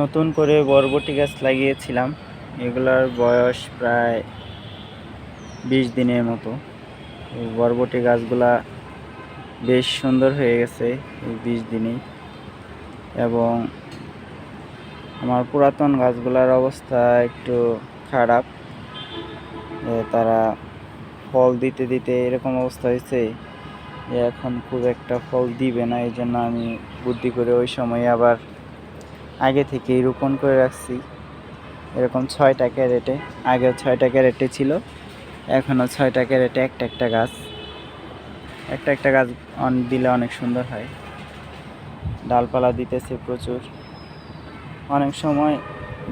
নতুন করে বরবটি গাছ লাগিয়েছিলাম। এগুলোর বয়স প্রায় বিশ দিনের মতো। বরবটি গাছগুলা বেশ সুন্দর হয়ে গেছে এই বিশ দিনেই। এবং আমার পুরাতন গাছগুলোর অবস্থা একটু খারাপ। তারা ফল দিতে দিতে এরকম অবস্থা হয়েছে। এখন খুব একটা ফল দিবে না এই জন্য আমি বুদ্ধি করে ওই সময় আবার আগে থেকেই রোপণ করে রাখছি। এরকম ছয় ছয়টা ক্যারেটে আগে ছয়টা ক্যারেটে ছিল, এখনও ছয়টা ক্যারেটে একটা একটা গাছ। একটা একটা গাছ অন- দিলে অনেক সুন্দর হয়। ডালপালা দিতেছে প্রচুর। অনেক সময়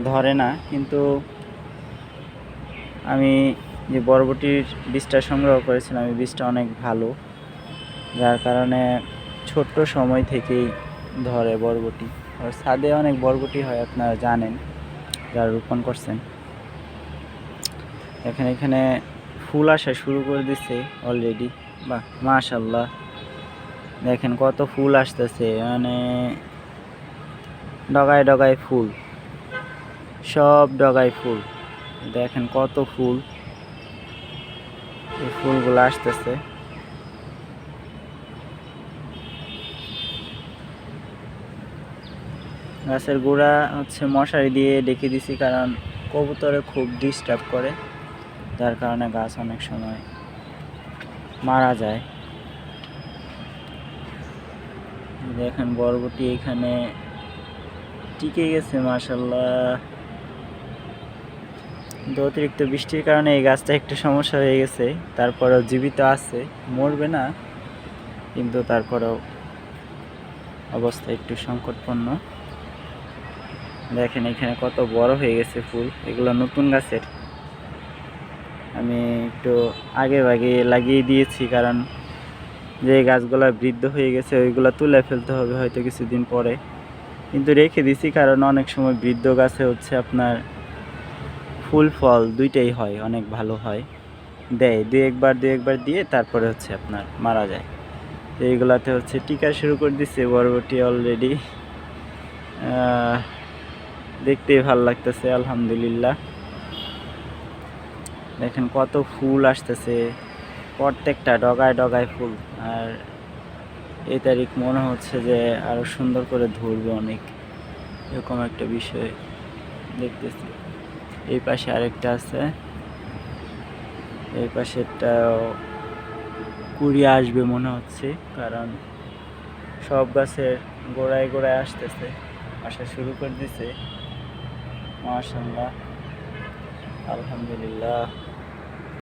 ধরে না, কিন্তু আমি যে বরবটির বীজটা সংগ্রহ করেছিলাম, এই বীজটা অনেক ভালো। যার কারণে ছোট্ট সময় থেকেই ধরে বরবটি। আর ছাদে অনেক বরবটি হয়, আপনারা জানেন, যারা রোপণ করছেন। এখানে এখানে ফুল আসা শুরু করে দিছে অলরেডি বাহ মাশাল্লাহ দেখেন কত ফুল আসতেছে মানে ডগায় ডগায় ফুল, সব ডগায় ফুল। দেখেন কত ফুল, এই ফুলগুলো আসতেছে। গাছের গোড়া হচ্ছে মশারি দিয়ে ডেকে দিছি কারণ কবুতরে খুব ডিস্টার্ব করে। যার কারণে গাছ অনেক সময় মারা যায়। দেখেন বরবটি এখানে টিকে গেছে মাশাল্লাহ কিন্তু অতিরিক্ত বৃষ্টির কারণে এই গাছটা একটু সমস্যা হয়ে গেছে। তারপরেও জীবিত আছে, মরবে না, কিন্তু তারপরেও অবস্থা একটু সংকটপূর্ণ দেখেন এখানে কত বড় হয়ে গেছে ফুল। এগুলো নতুন গাছের। আমি একটু আগে ভাগে লাগিয়ে দিয়েছি কারণ যে গাছগুলো বৃদ্ধ হয়ে গেছে, ওইগুলো তুলে ফেলতে হবে হয়তো কিছুদিন পরে। কিন্তু রেখে দিছি কারণ অনেক সময় বৃদ্ধ গাছে হচ্ছে আপনার ফুল, ফল দুইটাই হয়, অনেক ভালো হয়। দেয় দু একবার দু একবার দিয়ে তারপরে হচ্ছে আপনার মারা যায়। তো এইগুলাতে হচ্ছে টিকা শুরু করে দিচ্ছে বরবটি অলরেডি দেখতেই ভালো লাগতেছে, আলহামদুলিল্লাহ। দেখেন কত ফুল আসতেছে, প্রত্যেকটা ডগায় ডগায় ফুল। আর এই তারিখ মনে হচ্ছে যে আরও সুন্দর করে ধরবে অনেক, এরকম একটা বিষয় দেখতেছি। এই পাশে আরেকটা আছে, এই পাশেরটাও কুড়িয়ে আসবে মনে হচ্ছে, কারণ সব গাছের গোড়ায় গোড়ায় আসতেছে, আসা শুরু করে দিছে। মাশাল্লাহ আলহামদুলিল্লাহ।